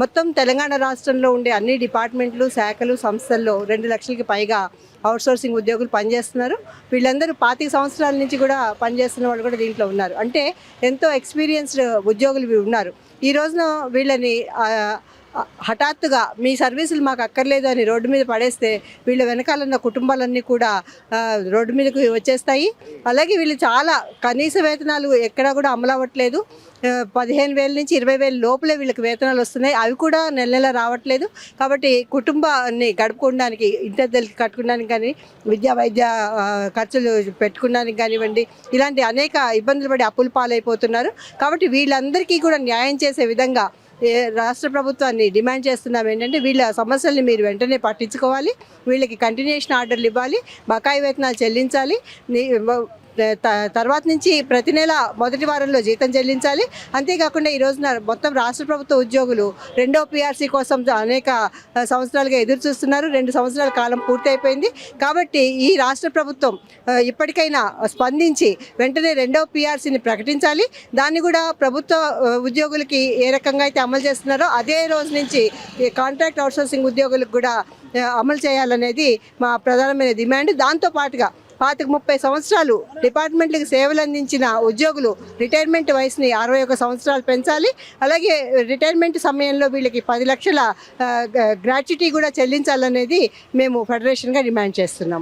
మొత్తం తెలంగాణ రాష్ట్రంలో ఉండే అన్ని డిపార్ట్మెంట్లు శాఖలు సంస్థల్లో రెండు లక్షలకి పైగా అవుట్సోర్సింగ్ ఉద్యోగులు పనిచేస్తున్నారు. వీళ్ళందరూ పాతిక సంవత్సరాల నుంచి కూడా పనిచేస్తున్న వాళ్ళు కూడా దీంట్లో ఉన్నారు. అంటే ఎంతో ఎక్స్పీరియన్స్డ్ ఉద్యోగులు ఉన్నారు. ఈ రోజున వీళ్ళని హఠాత్తుగా మీ సర్వీసులు మాకు అక్కర్లేదు అని రోడ్డు మీద పడేస్తే వీళ్ళ వెనకాలన్న కుటుంబాలన్నీ కూడా రోడ్డు మీదకి వచ్చేస్తాయి. అలాగే వీళ్ళు చాలా కనీస వేతనాలు ఎక్కడా కూడా అమలు అవ్వట్లేదు పదిహేను వేల నుంచి ఇరవై వేల లోపలే వీళ్ళకి వేతనాలు వస్తున్నాయి. అవి కూడా నెల నెల రావట్లేదు. కాబట్టి కుటుంబాన్ని గడుపుకోవడానికి ఇంటద్దెలకి కట్టుకోవడానికి కానీ విద్యా వైద్య ఖర్చులు పెట్టుకోవడానికి కానివ్వండి ఇలాంటి అనేక ఇబ్బందులు పడి అప్పులు పాలైపోతున్నారు. కాబట్టి వీళ్ళందరికీ కూడా న్యాయం చేసి విధంగా రాష్ట్ర ప్రభుత్వాన్ని డిమాండ్ చేస్తున్నాం ఏంటంటే వీళ్ళ సమస్యల్ని మీరు వెంటనే పట్టించుకోవాలి వీళ్ళకి కంటిన్యూషన్ ఆర్డర్లు ఇవ్వాలి బకాయి వేతనాలు చెల్లించాలి తర్వాత నుంచి ప్రతి నెల మొదటి వారంలో జీతం చెల్లించాలి. అంతేకాకుండా ఈ రోజున మొత్తం రాష్ట్ర ప్రభుత్వ ఉద్యోగులు రెండో పిఆర్సీ కోసం అనేక సంవత్సరాలుగా ఎదురు చూస్తున్నారు. రెండు సంవత్సరాల కాలం పూర్తయిపోయింది. కాబట్టి ఈ రాష్ట్ర ప్రభుత్వం ఇప్పటికైనా స్పందించి వెంటనే రెండో పిఆర్సీని ప్రకటించాలి. దాన్ని కూడా ప్రభుత్వ ఉద్యోగులకి ఏ రకంగా అయితే అమలు చేస్తున్నారో అదే రోజు నుంచి ఈ కాంట్రాక్ట్ అవుట్సోర్సింగ్ ఉద్యోగులకు కూడా అమలు చేయాలనేది మా ప్రధానమైన డిమాండ్. దాంతో పాటుగా పాతిక ముప్పై సంవత్సరాలు డిపార్ట్మెంట్లకు సేవలు అందించిన ఉద్యోగులు రిటైర్మెంట్ వయసుని అరవై ఒక సంవత్సరాలు పెంచాలి. అలాగే రిటైర్మెంట్ సమయంలో వీళ్ళకి పది లక్షల గ్రాట్యుటీ కూడా చెల్లించాలనేది మేము ఫెడరేషన్గా డిమాండ్ చేస్తున్నాం.